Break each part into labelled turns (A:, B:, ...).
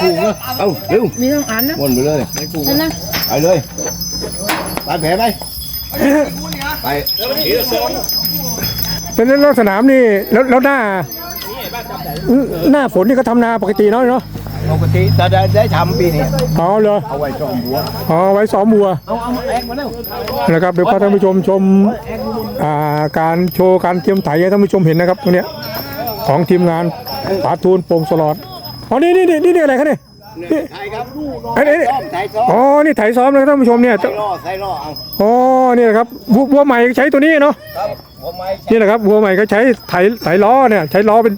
A: คู่เนอะเอ้าเร็ว
B: มีต้องอันนะ
A: วนไปเลย
B: นั่นนะ
A: ไปเลยไปแผลไปไป
C: เป็นแล้วสนามนี่แล้วแล้วหน้าหน้าฝนนี่ก็ทำนาปกติเนาะเนาะ
A: ปกติจะได้ได้ทำปีนี้
C: อ๋อเหรอ
A: เอาไว้จอมบัว
C: อ๋อไว้ซ้อมวัว
A: เอาเอามาแอกมาแล้ว
C: นะครับเดี๋ยวพาท่านผู้ชมชมอ่าการโชว์การเตรียมไถให้ท่านผู้ชมเห็นนะครับตรงเนี้ยของทีมงานปาทูนโป่งสลอด อ๋อนี่นี่นี่นี่อะไรครับเนี่ยนี่
A: ไทยครับลูก
C: อันนี้
A: ซ้อมไทยซ้อม
C: อ๋อนี่ไถซ้อมนะครับท่านผู้ชมเนี่ย
A: ไทยล่อไทยล่อเอา
C: อ๋อนี่นะครับวัววัวใหม่ใช้ตัวนี้เนาะ
A: ครับผมไม่
C: นี่นะครับวัวใหม่ก็ใช้ไถไถล้อเนี่ย ใช้ล้อเป็น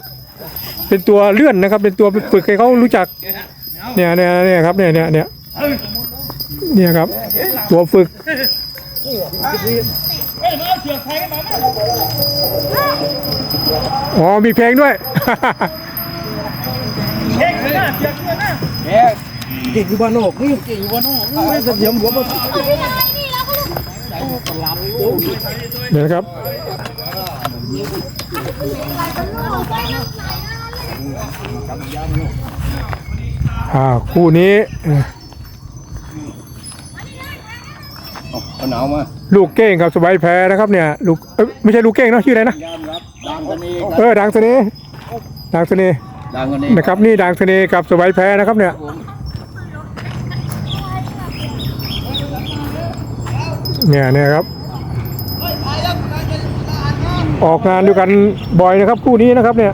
C: เป็นตัวเลื่อนนะครับ เป็นตัวฝึกให้เขารู้จัก เนี่ยเนี่ยเนี่ยครับเนี่ยเนี่ยเนี่ยเนี่ยครับ ตัวฝึกอ๋อมีเพลงด้วย
A: แกเก่งอยู่บ้านนอกนี่เก่งอยู่บ้านนอกนี่ไม่เสถียรหัวมัน
C: เนี่ยนะครับอ่าคู่นี้เอ่อ
A: เอาหนาวมา
C: ลูกเก้งกับสบายแพ้นะครับเนี่ยลูกเอ้ยไม่ใช่ลูกเก้งเนาะชื่ออะไรนะ
A: ยามรับดังกันเอง
C: เออดังเสน่ห์ดังเสน่ห์
A: ดังกัน
C: นะครับนี่ดังเสน่ห์กับสบายแพ้นะครับเนี่ยเนี่ยเนี่ยครับ ออกงานด้วยกันบ่อยนะครับคู่นี้นะครับเนี่ย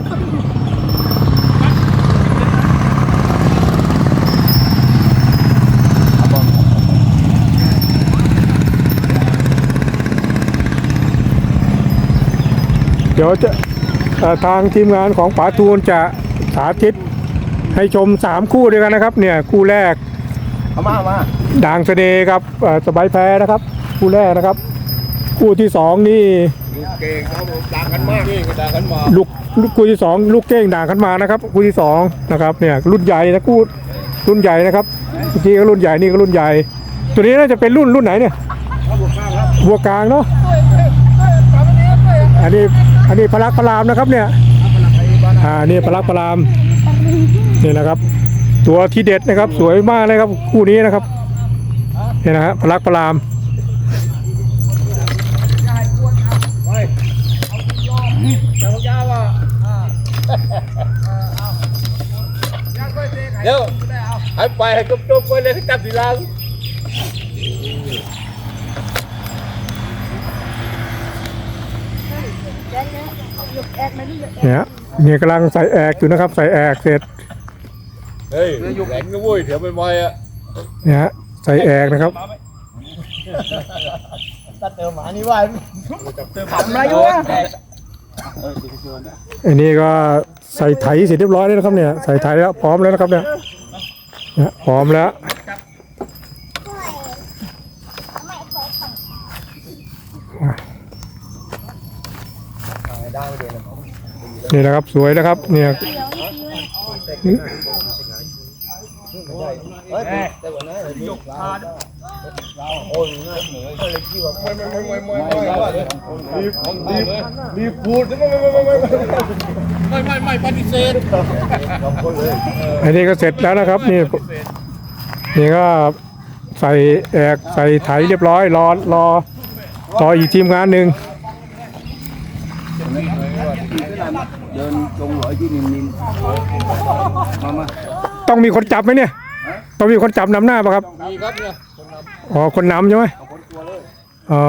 C: เดี๋ยวจะทางทีมงานของป๋าทูนจะ สาธิต ให้ชมสามคู่ด้วยกันนะครับ เนี่ยคู่แรก
A: เอามาเอามา
C: ด่างเสน่ห์ครับเอ่อสบายแพ้นะครับ คู่แรกนะครับ คู่ที่สองนี่
A: ลูกเก่งเขาดังกันมากนี่ก็ดังกันมา
C: ลูกลูกคู่ที่สองลูกเก้งด่างขันมานะครับ คู่ที่สองนะครับเนี่ยรุ่นใหญ่นะคู่รุ่นใหญ่นะครับเมื่อกี้ก็รุ่นใหญ่นี่ก็รุ่นใหญ่ ตัวนี้น่าจะเป็นรุ่นรุ่นไหนเนี่ยบัวกลางเนาะอันนี้อันนี้พลักพลามนะครับเนี่ย อ่านี่พลักพลามนี่นะครับ ตัวที่เด็ดนะครับ สวยมากเลยครับ คู่นี้นะครับนี่นะฮะพลักพลาม
A: เดี๋ยวให้ไปให้จบๆไปเลยจับทีลัง
C: เนี่ยเนี่ยกำลังใส่แอกอยู่นะครับ ใส่แอกเสร็จ
A: เฮ้ยแหลงนะเว้ยเดี๋ยวไม่ไหวอะ
C: เนี่ยฮะใส่แอกนะครับ
A: ตัดเติมหมานี่ว่าทำอะไรอยู่อะ
C: อันนี้ก็ใส่ไถเสร็จเรียบร้อยแล้วนะครับเนี่ย ใส่ไถแล้วพร้อมแล้วนะครับเนี่ยเนี่ยพร้อมแล้ว นี่นะครับสวยนะครับ เนี่ย
A: มีพูดไม่ไม่ไม่ไม่ไม่ไม่ปฏิเสธ
C: อันนี้ก็เสร็จแล้วนะครับนี่นี่ก็ใส่แอกใส่ไถเรียบร้อยรอรอรออีกทีมงานหนึ่ง
A: เดินจงหลอยที่นิ่มๆมามา
C: ต้องมีคนจับไหมเนี่ย ต้องมีคนจับนำหน้าป่ะครับ
A: มีครับเนี่ย
C: อ๋อ คนนำใช่ไหมอ๋อ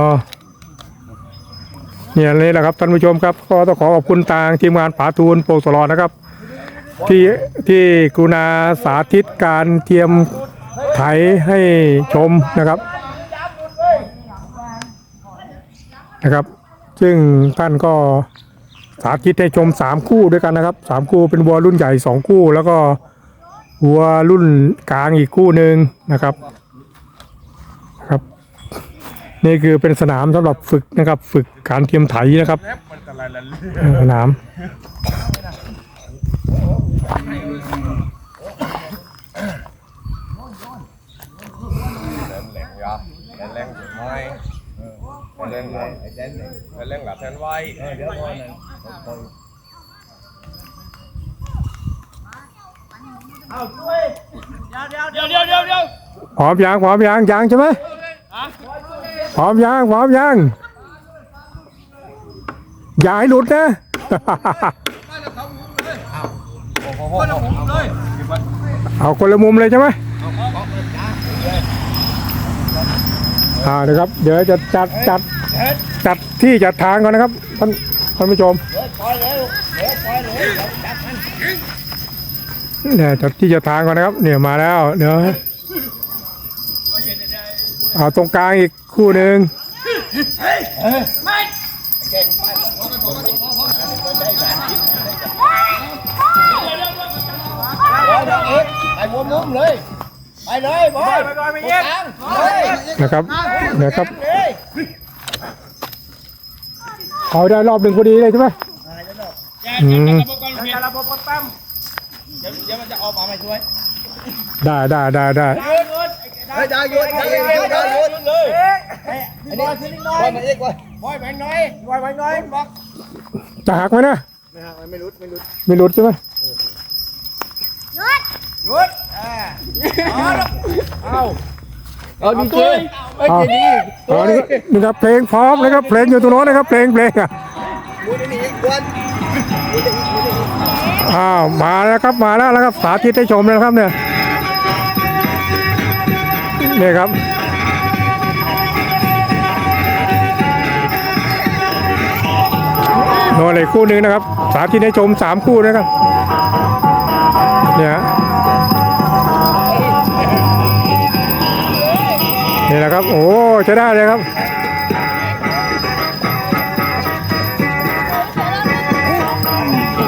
C: เนี่ยนี่แหละครับท่านผู้ชมครับ ก็ต้องขอขอบคุณทางทีมงานป๋าทูนโปรสลอนะครับ ที่ที่กรุณาสาธิตการเทียมไถให้ชมนะครับนะครับ ซึ่งท่านก็ สาธิตให้ชมสามคู่ด้วยกันนะครับสามคู่เป็นวัวรุ่นใหญ่สองคู่ แล้วก็วัวรุ่นกลางอีกคู่หนึ่งนะครับครับ นี่คือเป็นสนามสำหรับฝึกนะครับ ฝึกการเทียมไถนะครับเออสนาม
D: แรงยาแรงแรงไม้แรงแรงแรงหลับแทนไว้ เดี๋ยวก่อนนั้น
A: เอาช่วยเดี๋ยวเดี๋ยวเดี๋ยว
C: พร้อมยังพร้อมยังยังใช่ไหมพร้อมยังพร้อมยังอย่าให้หลุดนะเอาคนละมุมเลยใช่ไหมอ่านะครับ เดี๋ยวจะจัดจัดจัดที่จัดทางก่อนนะครับท่าน ท่านผู้ชมเนี่ยจัดที่จัดทางก่อนนะครับ เนี่ยมาแล้วเดี๋ยวเอาตรงกลางอีกคู่หนึ่ง
A: ไปหัวมุมเลยไปเลยบอยไปบอยไปเย็น
C: นะครับนะครับ เอาได้รอบหนึ่งพอดีเลยใช่ไหมอืม
A: จะระบบปั๊มเดี๋ยวเดี๋ยวมันจะออกมาไม่ช่วย
C: ได้ได้ได้ได้
A: ได้ได้ยุดได้ยุดได้ยุดเลยอันนี้ขึ้นนิดหน่อยมาอีกว่าบอยแบงน้อยบอยแบงน้อยบอก
C: จะหักไหมนะ
A: ไม่หักไม่รุดไม่รุด
C: ไม่หลุดใช่ไหม
A: ยุดอ่าเอา เอาดีเจไอ้
C: เอา
A: เจดี
C: เอานี่นี่ครับเพลงพร้อมนะครับเพลงอยู่ตรงโน้นนะครับเพลงเพลงอะ
A: มูนี่นี่กวน
C: อ้าวมาแล้วครับมาแล้วแล้วครับสาธิตให้ชมแล้วนะครับเนี่ยนี่ครับโน่นเลยคู่หนึ่งนะครับ สาธิตให้ชมสามคู่นะครับเนี่ย นี่แหละครับ โอ้จะได้เลยครับ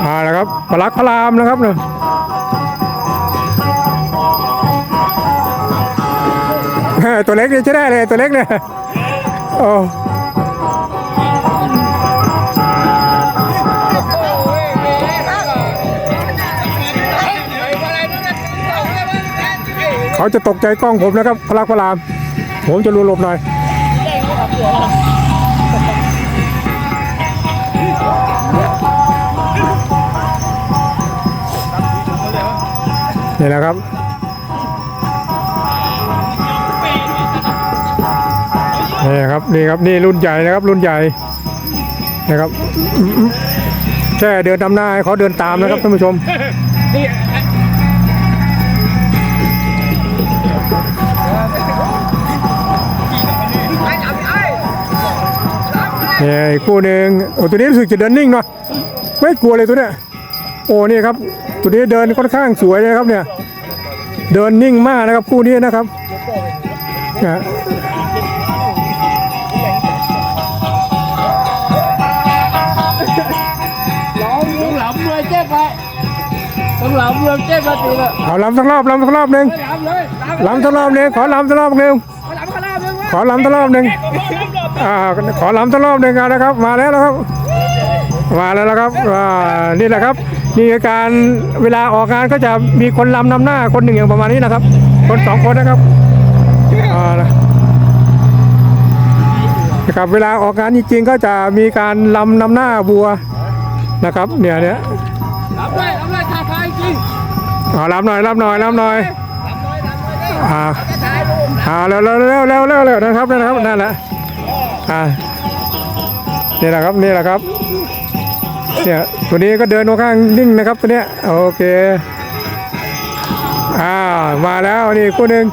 C: อ่านะครับพลักพระรามนะครับเนี่ยตัวเล็กนี่ใช่ได้เลยตัวเล็กเนี่ยโอ้เขาจะตกใจกล้องผมนะครับพลักพระราม ผมจะรูหลบหน่อยนี่แหละครับ นี่ครับ นี่ครับ นี่รุ่นใหญ่นะครับ รุ่นใหญ่นะครับ แค่เดินนำหน้าให้เขาเดินตามนะครับท่านผู้ชม เนี่ยอีกคู่หนึ่งโอ้ตัวนี้รู้สึกจะเดินนิ่งเนาะไม่กลัวเลยตัวเนี้ยโอ้นี่ครับ ตัวนี้เดินค่อนข้างสวยเลยครับเนี่ย เดินนิ่งมากนะครับคู่นี้นะครับนะ
A: ต้องหลับเลยเจ็บไปต้องหลับเลยเจ็บไปตีละ
C: เอาลำสักรอบลำสักรอบหนึ่ง
A: หลับเลยหลับ
C: ลำสักรอบหนึ่งขอลำสักรอบหนึ่ง
A: หลับขนาดนึง
C: ขอลำสักรอบหนึ่ง อ่าขอลำสักรอบหนึ่งกันนะครับ มาแล้วนะครับ มาแล้วนะครับอ่านี่แหละครับนี่คือการเวลาออกงานก็จะมีคนลำนำหน้าคนหนึ่งอย่างประมาณนี้นะครับ คนสองคนนะครับอ่านะครับเวลาออกงานจริงๆก็จะมีการลำนำหน้าบัวนะครับเนี่ยเนี่ย
A: หลับเลยหลับเลยถ่ายถ่ายจริง
C: เอารับหน่อยรับหน่อยรับหน่อย
A: หลับเลยหลับเลย
C: อ่า
A: จะถ่ายรูป
C: อ่าเร็วเร็วเร็วเร็วเร็วเร็วนะครับนั่นนะครับนั่นแหละ อ่านี่แหละครับนี่แหละครับเนี่ยตัวนี้ก็เดินค่อนข้างนิ่งนะครับตัวเนี้ยโอเคอ่ามาแล้วนี่คู่หนึ่ง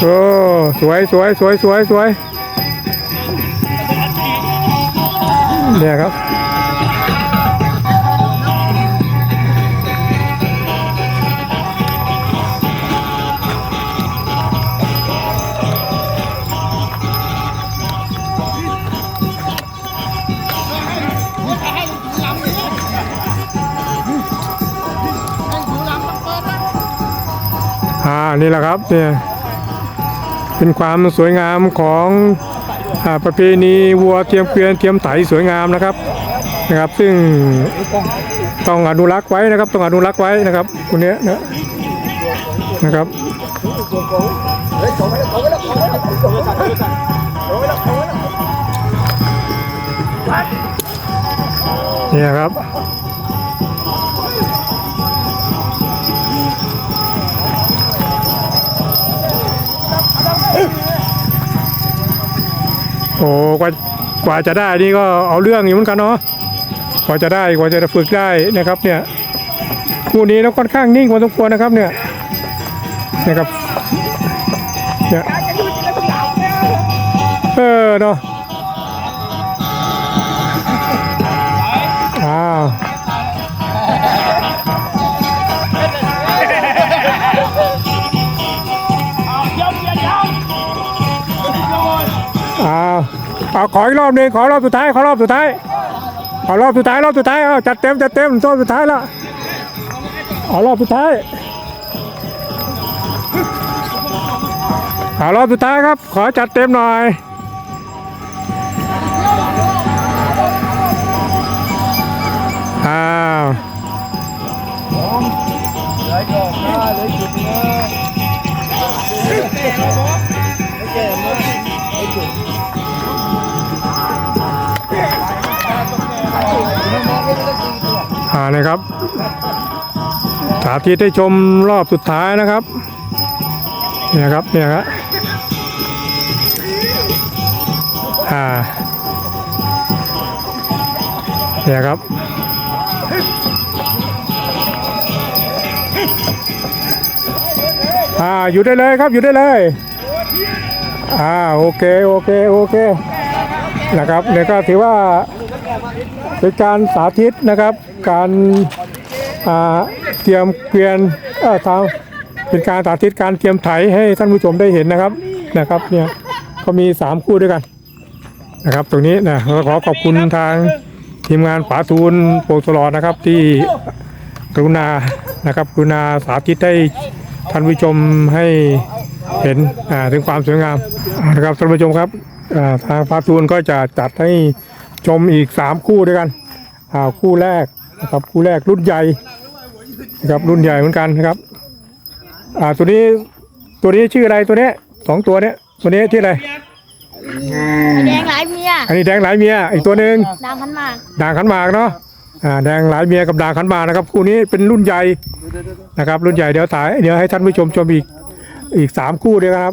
C: โอ้สวยสวยสวยสวยสวยเนี่ยครับ นี่แหละครับเนี่ยเป็นความสวยงามของอประเพณีวัวเทียมเกวียนเทียมไถสวยงามนะครับนะครับ ซึ่งต้องอนุรักษ์ไว้นะครับ ต้องอนุรักษ์ไว้นะครับคนเนี้ยนะนะครับเนี่ยครับ โอ้กว่ากว่าจะได้นี่ก็เอาเรื่องอยู่เหมือนกันเนาะกว่าจะได้กว่าจะฝึกได้นะครับเนี่ยคู่นี้แล้วค่อนข้างนิ่งพอสมควรนะครับเนี่ยนะครับเนี่ยเออเนาะ เอาขออีกรอบหนึ่งขอรอบสุดท้ายขอรอบสุดท้ายขอรอบสุดท้ายรอบสุดท้ายเอาจัดเต็มจัดเต็มรอบสุดท้ายแล้วเอารอบสุดท้ายเอารอบสุดท้ายครับ ขอจัดเต็มหน่อย
A: นะ
C: ครับ สาธิตให้ชมรอบสุดท้ายนะครับเนี่ยครับเนี่ยครับอ่าเนี่ยครับอ่าอยู่ได้เลยครับอยู่ได้เลยอ่าโอเคโอเคโอเคนะครับเนี่ยก็ถือว่าเป็นการสาธิตนะครับ การเตรียมเกวียนเอ่อทำเป็นการสาธิตการเตรียมไถให้ท่านผู้ชมได้เห็นนะครับนะครับเนี่ยก็มี 3 คู่ด้วยกันนะครับ ตรงนี้นะเราขอขอบคุณทางทีมงานฝาทูลโปรตลอดนะครับที่กรุณานะครับกรุณาสาธิตให้ท่านผู้ชมให้เห็นถึงความสวยงามนะครับท่านผู้ชมครับทางฝาทูลก็จะจัดให้ชมอีก 3 คู่ด้วยกันคู่แรก นะครับคู่แรกรุ่นใหญ่นะครับรุ่นใหญ่เหมือนกันนะครับ อ่าตัวนี้ตัวนี้ชื่ออะไรตัวเนี้ยสองตัวเนี้ยตัวนี้ชื่ออะไร
B: แดงหลายเมีย
C: อันนี้แดงหลายเมียอีกตัวหนึ่ง
B: นางพันหมาก
C: ด่างขันหมากเนาะอ่าแดงหลายเมียกับด่างขันหมากนะครับคู่นี้เป็นรุ่นใหญ่นะครับ รุ่นใหญ่เดี๋ยวถ่ายเดี๋ยวให้ท่านผู้ชมชมอีกอีกสามคู่ด้วยครับ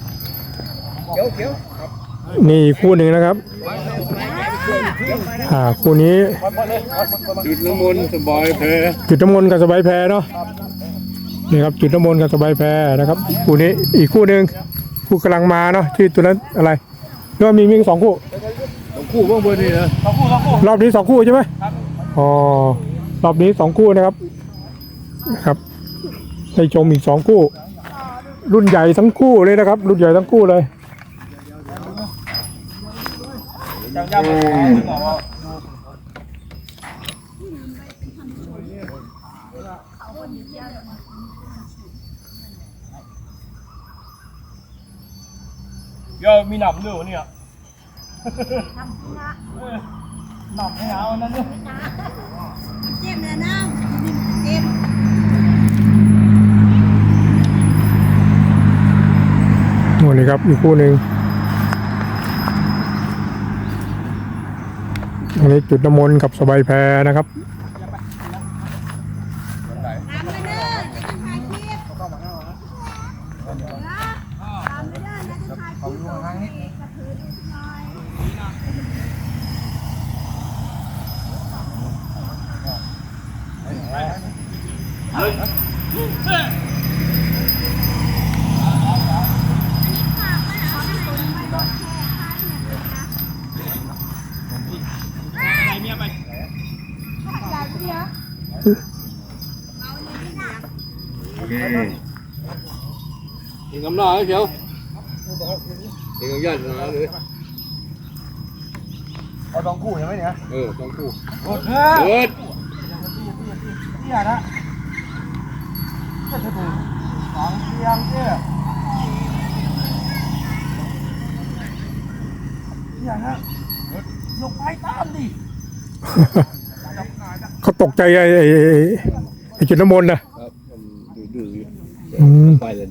E: อี
B: ก
C: คู่หนึ่งนะครับ อ่าคู่นี้
A: จุดน้ำมนต์สบายเพ
C: จุดน้ำมนต์กับสบายแพรเนาะนี่ครับจุดน้ำมนต์กับสบายแพรนะครับ คู่นี้อีกคู่หนึ่งคู่กำลังมาเนาะชื่อตัวนั้นอะไรหรือว่ามีมีสองคู่
A: คู่ข้างบนนี่นะ
C: รอบนี้สองคู่ใช่ไหมอ๋อรอบนี้สองคู่นะครับนะครับได้ชมอีกสองคู่ รุ่นใหญ่ทั้งคู่เลยนะครับ รุ่นใหญ่ทั้งคู่เลย
E: ยังยังถึงหมอว่า เดี๋ยวมีหนำด้วยวะเนี่ยหนำไม่เอาอันนั้นเนี่ย
B: เจ็บเลยนะเจ็บ
C: นู่นเลยครับอีกคู่หนึ่ง อันนี้จุดน้ำมนต์กับสบายแพรนะครับ
B: ตามไปเด้อจะถ่ายคลิปตามไปเด้อจะถ่ายคลิปส่งให้กระเทือนหน่อย
E: อะไรเมียไป
A: อีกกำลังเชียวอีกกำยันนะเลย
D: เอาสองคู่ใช่ไหมเนี่ย
A: เออต้องคู่
E: โอ้โห
A: เกิดเนี่ยนะก็จะดูสองเตียงเนี่ยเนี่ยนะลงไปตามดิ
C: เขาตกใจไอ้ไอ้ไอ้ไอ้จุดน้ำมนต์นะครับ
D: มันดื้อๆอยู่
C: อืม
D: ไปแล้วดี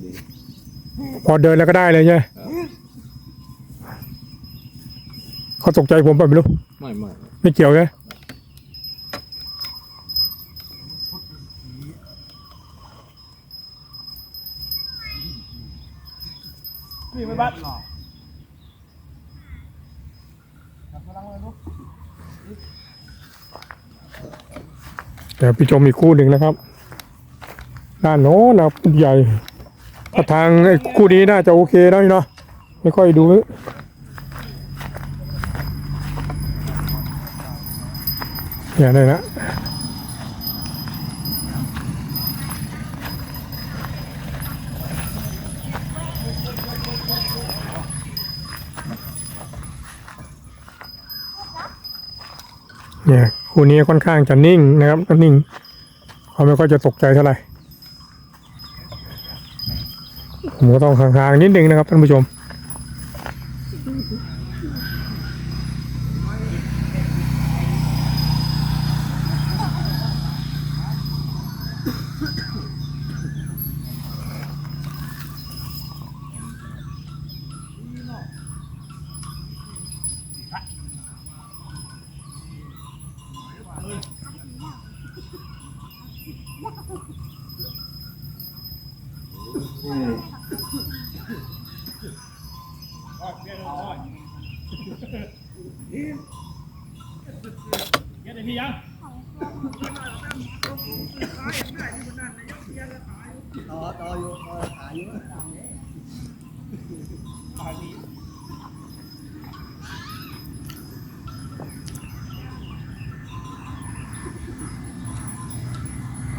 C: พอเดินแล้วก็ได้เลยใช่ไหมเขาตกใจผมป่ะไม่รู้
D: ไม่ไม่
C: ไม่เกี่ยวไง
E: นี่ไม่บัด
C: เดี๋ยวพี่ชมอีกคู่หนึ่งนะครับด้านโน้นนะใหญ่ ทางไอ้คู่นี้น่าจะโอเคนะพี่เนาะไม่ค่อยดูเนี่ยได้นะเนี่ยคู่นี้ค่อนข้างจะนิ่งนะครับก็นิ่งเขาไม่ค่อยจะตกใจเท่าไหร่ ผมก็ต้องห่างๆนิดนึงนะครับท่านผู้ชม
E: เดี๋ยวพี่ยัง
A: ต่อต่ออยู่ต่อขาอยู่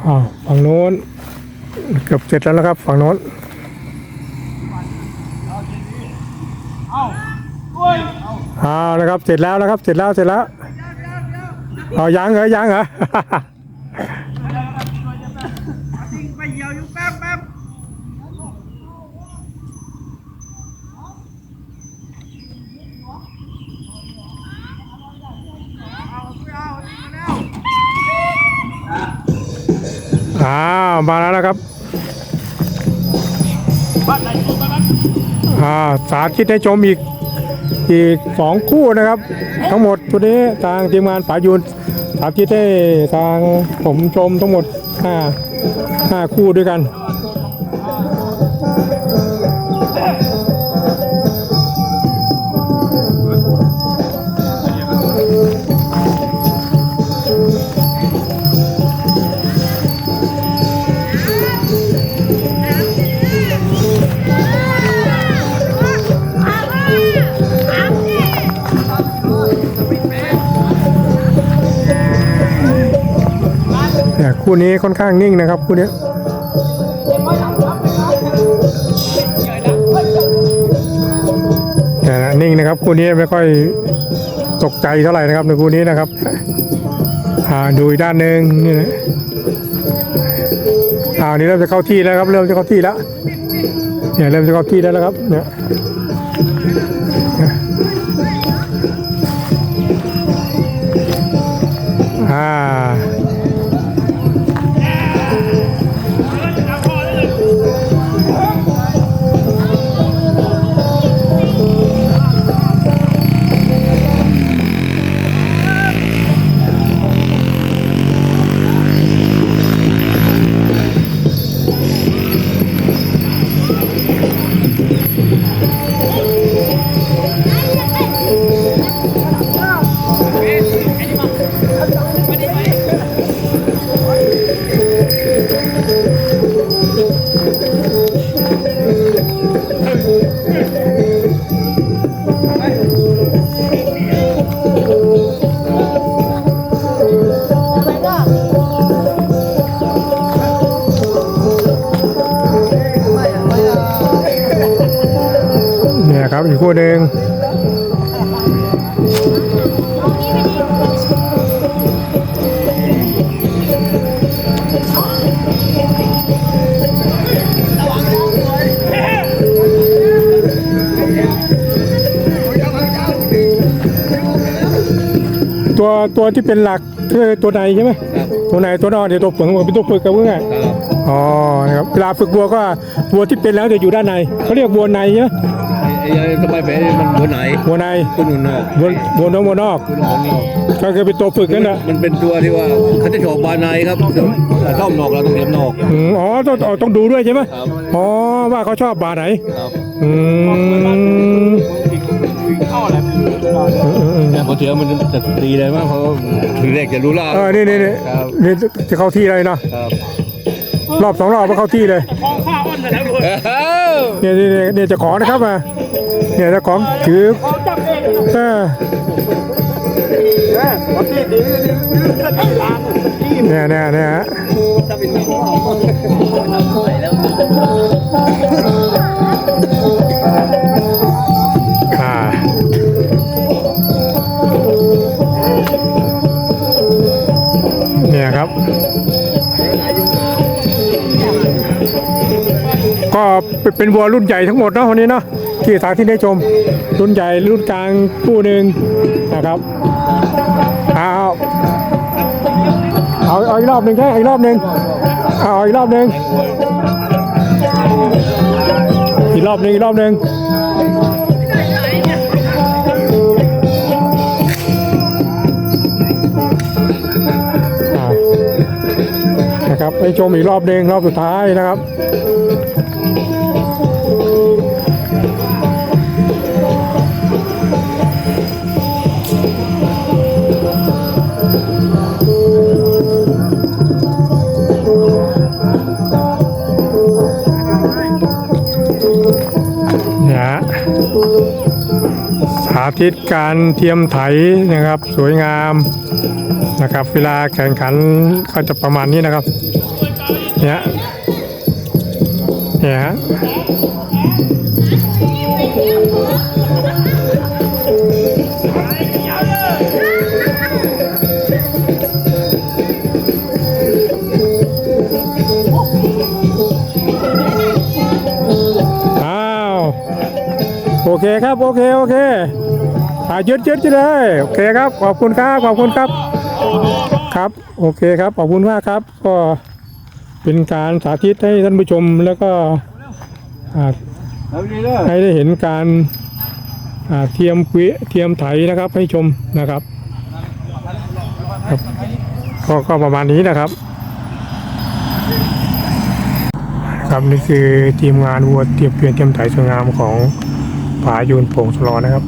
C: อ่าฝั่ง โน้นเกือบเสร็จแล้วนะครับ ฝั่งโน้น
E: เอาโอ้ย
C: เอานะครับ เสร็จแล้วนะครับ เสร็จแล้ว เสร็จแล้ว เอายังเหรอยังเหรอ
A: ไปเหี่ยวอยู่แป๊บแป๊บ
C: อ้าวมาแล้วนะครับอ่าสาธิตให้ชมอีกอีกสองคู่นะครับ ทั้งหมดตัวนี้ทางทีมงานป่ายุนสาธิตให้ทางผมชมทั้งหมดห้าห้าคู่ด้วยกัน นี้ค่อนข้างนิ่งนะครับคู่นี้นี่นะนิ่งนะครับคู่นี้ไม่ค่อยตกใจเท่าไหร่นะครับในคู่นี้นะครับอ่าดูอีกด้านหนึ่งนี่นะอ่านี่เริ่มจะเข้าที่แล้วครับ เริ่มจะเข้าที่แล้วเนี่ยเริ่มจะเข้าที่แล้วนะครับเนี่ย ตัวที่เป็นหลักคือตัวในใช่ไหมตัวในตัวนอกเดี๋ยวตัวเปลือกมันเป็นตัวฝึกกับเพื่อน
A: ครับ
C: อ๋อนะครับเวลาฝึกวัวก็วัวที่เป็นแล้วจะอยู่ด้านในเขาเรียกวัวในใช่ไหม
A: ไอ้ไอ้สบายแผลมันหัวไหน
C: วัวใน
A: ตัวหนุนนอก
C: วัววัวนอกวัวนอก
A: ตัวหนุนนอก
C: ก็คือเป็นตัวฝึกนั่นแหละ
A: มันเป็นตัวที่ว่าเขาจะโฉบบานในครับแต่เข้านอกเราต้องเลี้ยงนอก
C: อืมอ๋อต้องอ๋อต้องดูด้วยใช่ไหม
A: ครับ
C: อ๋อว่าเขาชอบบาไหน
A: ครับ
C: อืม
E: เข้าอะไร
C: อืมอืมอืม
A: เนี่ยพอเถียงมันจะตีเลยมั้งเขาทีแรกจะรู้ล่า
C: เออนี่นี่นี่
A: ครับ
C: นี่จะเข้าที่เลยเนาะ
A: ครับ
C: รอบสองรอบก็เข้าที่เลย
E: คลองข้าวอ้อนไปแล้วเลย
C: เนี่ยเนี่ยเนี่ยเนี่ยเจะของนะครับมาเนี่ยเจะของถือ
E: เขาจับเอง
C: เออเนี่ยเนี่ยเนี่ยฮะอ่ เป็นวัวรุ่นใหญ่ทั้งหมดเนาะวันนี้เนาะที่สาที่ได้ชม รุ่นใหญ่รุ่นกลางคู่หนึ่งนะครับเอาเอาเอาอีกรอบหนึ่งใช่อาอีกรอบหนึ่งเอาอีกรอบหนึ่งอีกรอบหนึ่งอีกรอบหนึ่ง นะครับไปชมอีกรอบหนึ่งรอบสุดท้ายนะครับเนี่ยฮะสาธิตการเทียมไถนะครับ สวยงามนะครับ เวลาแข่งขันก็จะประมาณนี้นะครับ เนี่ยเนี่ยฮะอ้าโอเคครับ โอเค โอเคอ่ายึดยึดยึดเลย โอเคครับ ขอบคุณครับ ขอบคุณครับ ครับ โอเคครับ ขอบคุณมากครับ ก็ เป็นการสาธิตให้ท่านผู้ชมแล้วก็ให้ได้เห็นการเทียมเกวียเทียมไถนะครับ ให้ชมนะครับครับก็ก็ประมาณนี้นะครับ ครับนี่คือทีมงานวัวเทียมเกวียนเทียมไถสวยงามของผายูนโป่งสลอนะครับ